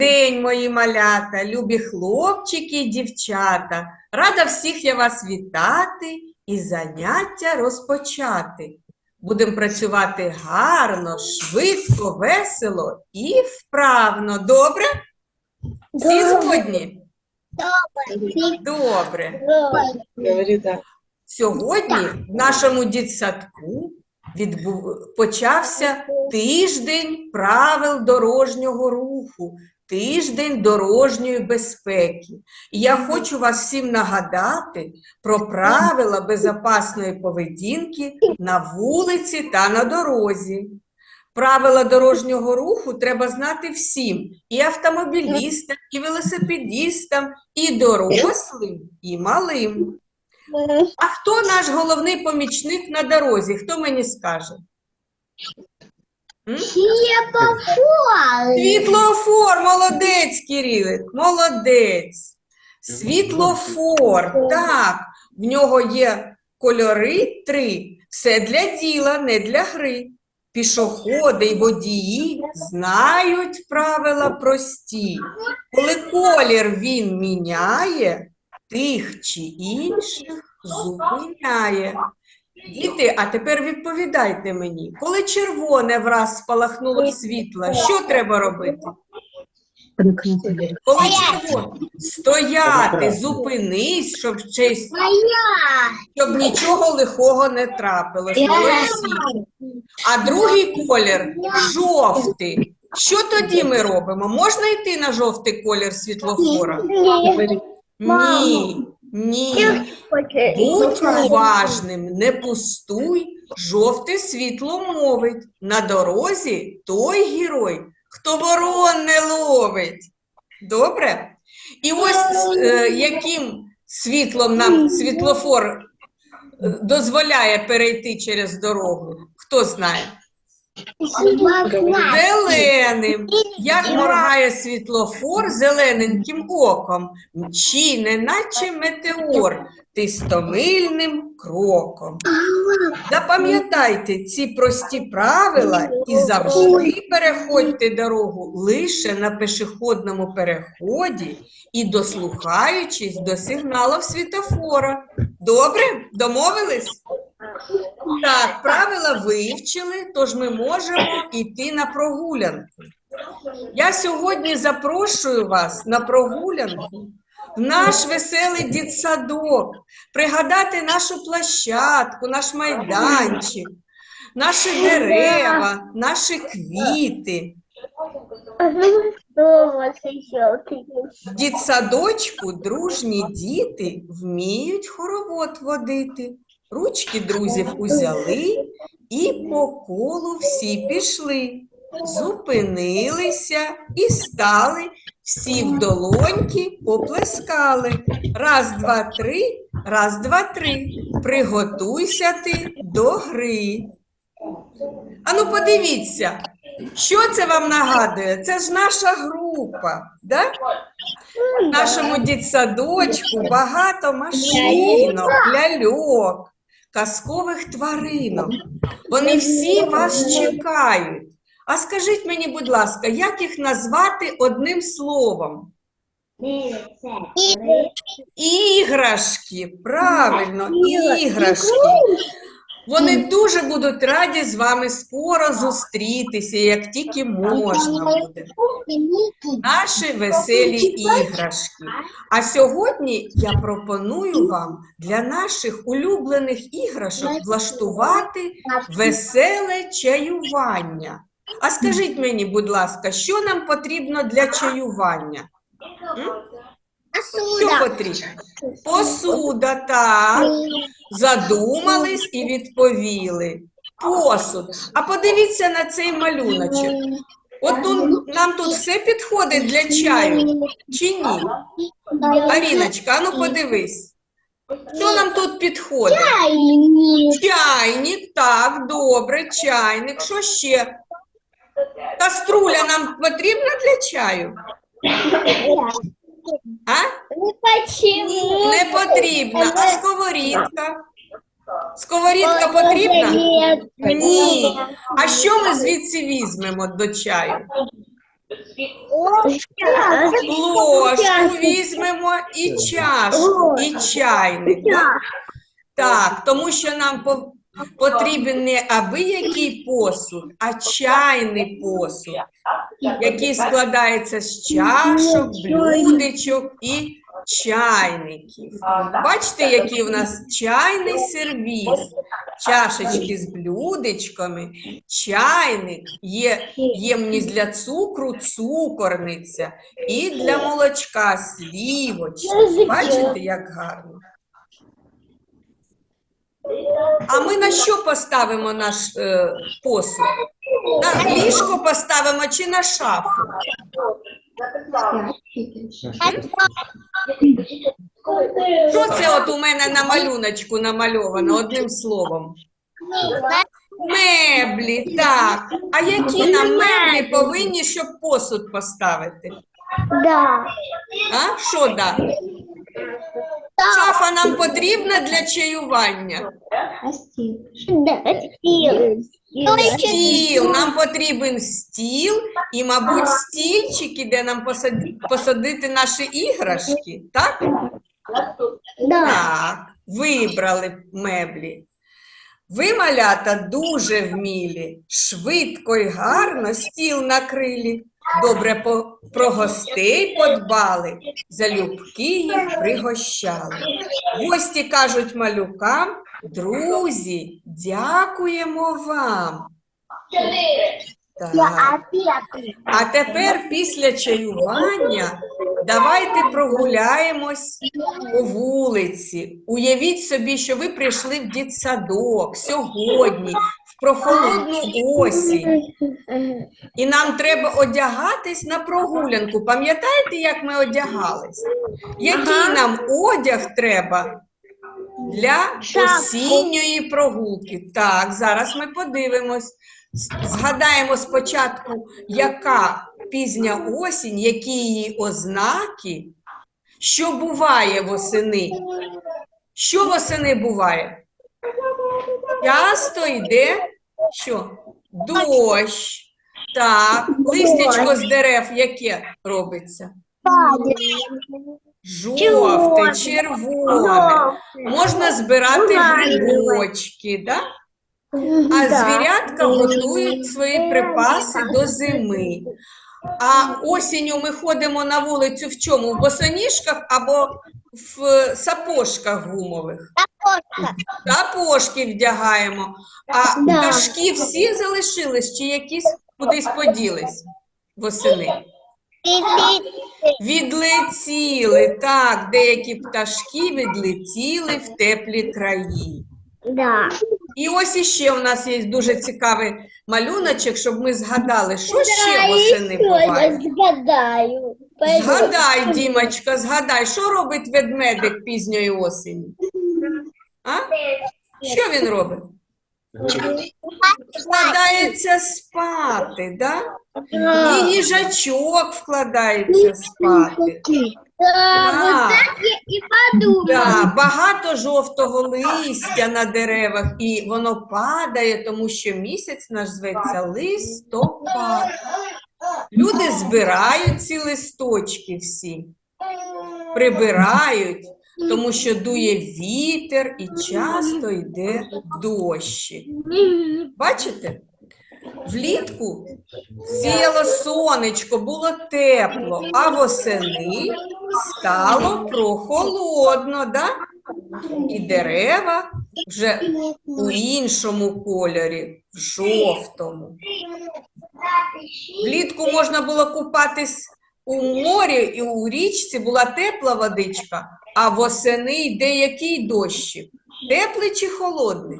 день, мої малята, любі хлопчики і дівчата. Рада всіх я вас вітати і заняття розпочати. Будемо працювати гарно, швидко, весело і вправно. Добре? Всі згодні? Добре. Говори так. Сьогодні в нашому дитсадку відбув... почався тиждень правил дорожнього руху, тиждень дорожньої безпеки. І я хочу вас всім нагадати про правила безпечної поведінки на вулиці та на дорозі. Правила дорожнього руху треба знати всім: і автомобілістам, і велосипедістам, і дорослим, і малим. А хто наш головний помічник на дорозі? Хто мені скаже? М? Світлофор, молодець, Кирилик, молодець. Світлофор, так, в нього є кольори три. Все для діла, не для гри. Пішоходи й водії знають правила прості. Коли колір він міняє, тих чи інших зупиняє. Діти, а тепер відповідайте мені, коли червоне враз спалахнуло світло, що треба робити? Коли червоне? Стояти, зупинись, щоб честь, щоб нічого лихого не трапилось. Молодці. А другий колір жовтий. Що тоді ми робимо? Можна йти на жовтий колір світлофора? Ні, ні. Будь уважним, не пустуй, жовте світло мовить. На дорозі той герой, хто ворон не ловить. Добре? І ось е, яким світлом нам світлофор е, дозволяє перейти через дорогу, хто знає? Зеленим. Як моргає світлофор зелененьким оком, мчі, неначе метеор, тистомильним кроком. Запам'ятайте ці прості правила і завжди переходьте дорогу лише на пешеходному переході і дослухаючись до сигналів світофора. Добре? Домовились? Так, правила вивчили, тож ми можемо йти на прогулянку. Я сьогодні запрошую вас на прогулянку в наш веселий дитсадок, пригадати нашу площадку, наш майданчик, наші дерева, наші квіти. В дітсадочку дружні діти вміють хоровод водити. Ручки друзів узяли і по колу всі пішли. Зупинилися і стали, всі в долоньки поплескали. Раз, два, три, раз, два, три. Приготуйся ти до гри. Ану, подивіться, що це вам нагадує? Це ж наша група. Да? В нашому дитсадочку багато машинок, ляльок, казкових тваринок. Вони всі вас чекають. А скажіть мені, будь ласка, як їх назвати одним словом? Іграшки, правильно, іграшки. Вони дуже будуть раді з вами скоро зустрітися, як тільки можна буде. Наші веселі іграшки. А сьогодні я пропоную вам для наших улюблених іграшок влаштувати веселе чаювання. А скажіть мені, будь ласка, що нам потрібно для чаювання? М? Що потрібно? Посуда, так. Задумались і відповіли. Посуд. А подивіться на цей малюночок. От тут, нам тут все підходить для чаю, чи ні? Аріночка, а ну подивись. Що нам тут підходить? Чайник, так, добре, чайник. Що ще? Каструля нам потрібна для чаю? А? Не потрібна. А сковорідка? Сковорідка потрібна? Ні. А що ми звідси візьмемо до чаю? Ложку візьмемо і чашку, і чайник. Так, тому що нам по- потрібен не абиякий посуд, а чайний посуд, який складається з чашок, блюдечок і чайників. Бачите, який в нас чайний сервіз, чашечки з блюдечками, чайник, є ємність для цукру, цукорниця і для молочка слівочки. Бачите, як гарно. А ми на що поставимо наш е, посуд? На ліжко поставимо чи на шафу? Що це от у мене на малюночку намальовано одним словом? Меблі, так. А які нам меблі повинні, щоб посуд поставити? Да. А? Що да? Шафа нам потрібна для чаювання. Стіл, нам потрібен стіл і, мабуть, стільчики, де нам посади- посадити наші іграшки, так? Так, вибрали меблі. Ви, малята, дуже вмілі, швидко й гарно стіл накрилі, добре по, про гостей подбали, залюбки їх пригощали. Гості кажуть малюкам, друзі, дякуємо вам. Так. А тепер після чаювання давайте прогуляємось по вулиці. Уявіть собі, що ви прийшли в дитсадок сьогодні, в прохолодну осінь, і нам треба одягатись на прогулянку. Пам'ятаєте, як ми одягались? Який нам одяг треба для осінньої прогулки? Так, зараз ми подивимось. Згадаємо спочатку, яка пізня осінь, які її ознаки, що буває восени. Що восени буває? Часто йде що? Дощ. Так, листячко з дерев яке робиться? Жовте, червоне. Можна збирати грибочки, да? а звірятка готують свої припаси до зими. А осінню ми ходимо на вулицю в чому? В босоніжках або в сапожках гумових. Сапожки вдягаємо. А Да. пташки всі залишились чи якісь кудись поділись восени? Відлетіли, так, деякі пташки відлетіли в теплі краї. Да. І ось іще у нас є дуже цікавий малюночок, щоб ми згадали, що ще восени буває. Згадаю. Згадай, Дімочка, згадай, що робить ведмедик пізньої осені? А? Що він робить? Вкладається спати, да? І їжачок вкладається спати. І. Да, багато жовтого листя на деревах, і воно падає, тому що місяць наш зветься листопад. Люди збирають ці листочки всі, прибирають, тому що дує вітер і часто йде дощик. Бачите? Влітку сіяло сонечко, було тепло, а восени стало прохолодно, да? і дерева вже у іншому кольорі, в жовтому. Влітку можна було купатись у морі і у річці була тепла водичка, а восени йде який дощик? Теплий чи холодний?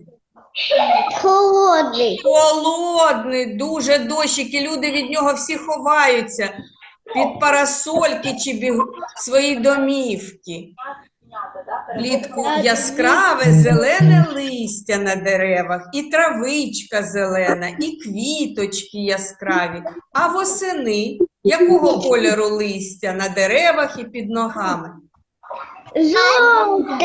Холодний. Холодний, дуже дощик, і люди від нього всі ховаються під парасольки чи біг... свої домівки. Влітку яскраве зелене листя на деревах, і травичка зелена, і квіточки яскраві. А восени якого кольору листя на деревах і під ногами? Червоний.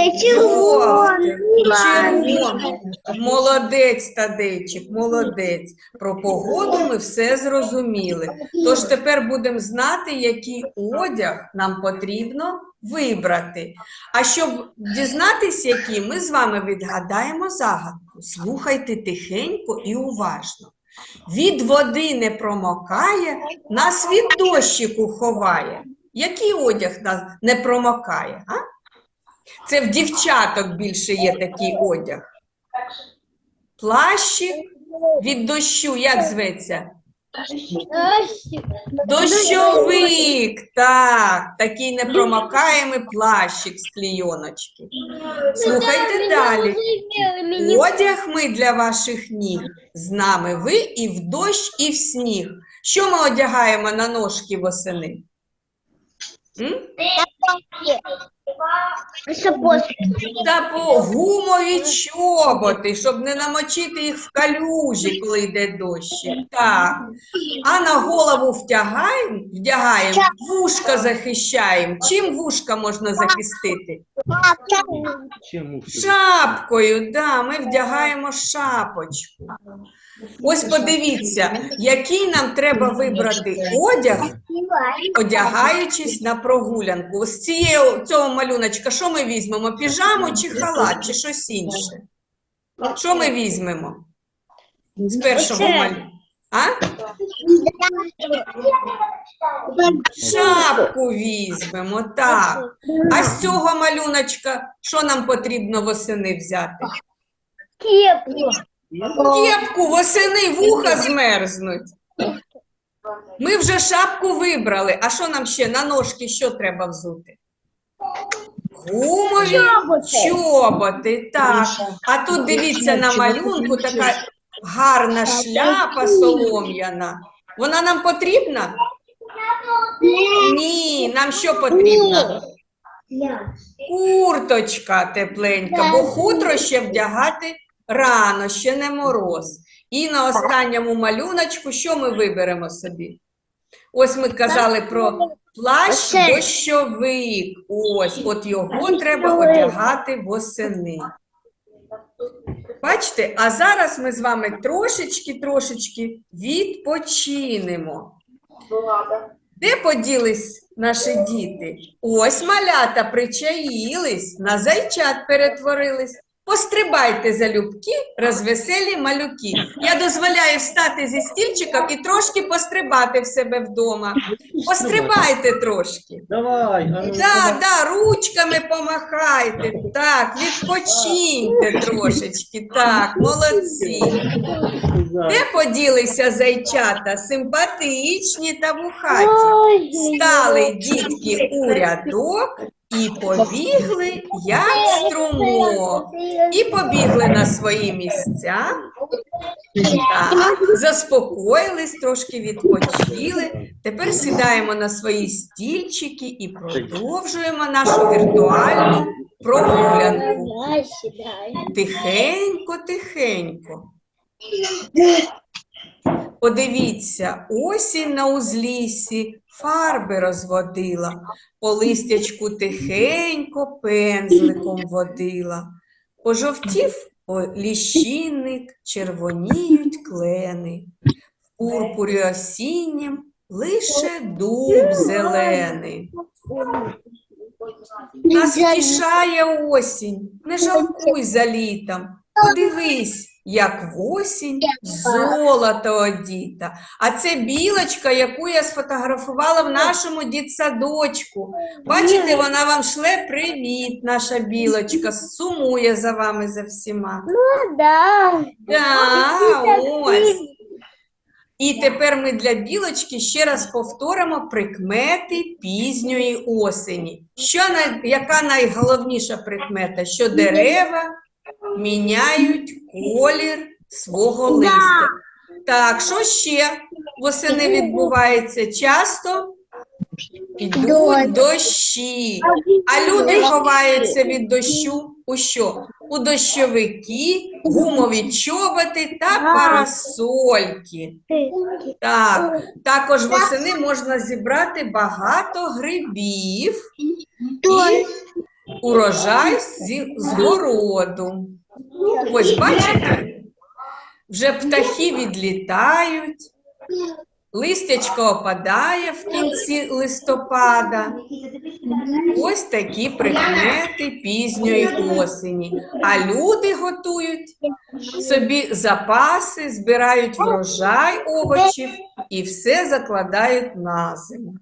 червоний. Молодець, Тадейчик, молодець. Про погоду ми все зрозуміли. Тож тепер будемо знати, який одяг нам потрібно вибрати. А щоб дізнатися, який, ми з вами відгадаємо загадку. Слухайте тихенько і уважно. Від води не промокає, нас від дощику ховає. Який одяг нас не промокає? А? Це в дівчаток більше є такий одяг. Плащик від дощу, як зветься? Дощовик, так, такий непромокаємий плащик з клійоночки. Слухайте далі. Одяг ми для ваших ніг. З нами ви і в дощ, і в сніг. Що ми одягаємо на ножки восени? М? По гумові чоботи, щоб не намочити їх в калюжі, коли йде дощ. Так. А на голову втягаємо, вдягаємо, вушка захищаємо. Чим вушка можна захистити? Чому? Шапкою, да, ми вдягаємо шапочку. Ось подивіться, який нам треба вибрати одяг, одягаючись на прогулянку. Ось цієї цього малюночка, що ми візьмемо? Піжаму чи халат, чи щось інше? Що ми візьмемо з першого? А? Шапку візьмемо, так. А з цього малюночка, що нам потрібно восени взяти? Кепку. Кепку восени вуха змерзнуть. Ми вже шапку вибрали. А що нам ще на ножки що треба взути? Гумові Чоботи. Так. А тут дивіться на малюнку така гарна шляпа солом'яна. Вона нам потрібна? Ні, нам що потрібно? Курточка тепленька, бо хутро ще вдягати рано, ще не мороз. І на останньому малюночку що ми виберемо собі? Ось ми казали про плащ дощовик. Ось, от його треба одягати восени. Бачите, а зараз ми з вами трошечки-трошечки відпочинемо. Де поділись наші діти? Ось малята причаїлись, на зайчат перетворились. Пострибайте залюбки, розвеселі малюки. Я дозволяю встати зі стільчика і трошки пострибати в себе вдома. Пострибайте трошки. Давай, ну, Да, да, ручками помахайте. Так, відпочиньте трошечки. Так, молодці. Де поділися зайчата, симпатичні та вухаті? Стали дітки у рядок і побігли, як струмок. І побігли на свої місця. Так, заспокоїлись, трошки відпочили. Тепер сідаємо на свої стільчики і продовжуємо нашу віртуальну прогулянку. Тихенько, тихенько. Подивіться, осінь на узліссі фарби розводила, по листячку тихенько пензликом водила. Пожовтів ліщинник, червоніють клени. В пурпурі осіннім лише дуб зелений. Нас втішає осінь, не жалкуй за літом. Подивись, як в осінь золото одіта. А це білочка, яку я сфотографувала в нашому дітсадочку. Бачите, вона вам шле привіт, наша білочка, сумує за вами за всіма. Да. Да, ось. І тепер ми для білочки ще раз повторимо прикмети пізньої осені. Що най... Яка найголовніша прикмета? Що дерева міняють колір свого листя. Так, що ще восени відбувається? Часто йдуть Дощ. дощі. А люди ховаються від дощу у що? У дощовики, гумові чоботи та парасольки. Так, також восени можна зібрати багато грибів і урожай з городу. Ось бачите, вже птахи відлітають, листячко опадає в кінці листопада. Ось такі прикмети пізньої осені. А люди готують собі запаси, збирають врожай овочів і все закладають на зиму.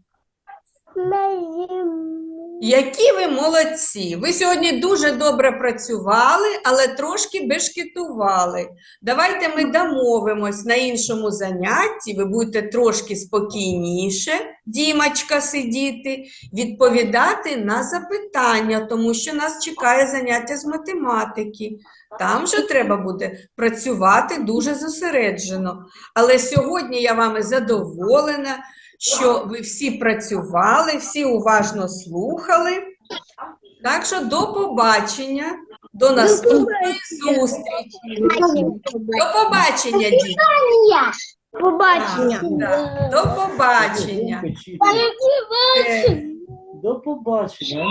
Які ви молодці! Ви сьогодні дуже добре працювали, але трошки бешкетували. Давайте ми домовимось на іншому занятті. Ви будете трошки спокійніше, Дімочка, сидіти, відповідати на запитання, тому що нас чекає заняття з математики. Там же треба буде працювати дуже зосереджено. Але сьогодні я вами задоволена, що ви всі працювали, всі уважно слухали. Так що до побачення, до наступної зустрічі. До побачення, діти. Побачення. Так, До побачення. До побачення.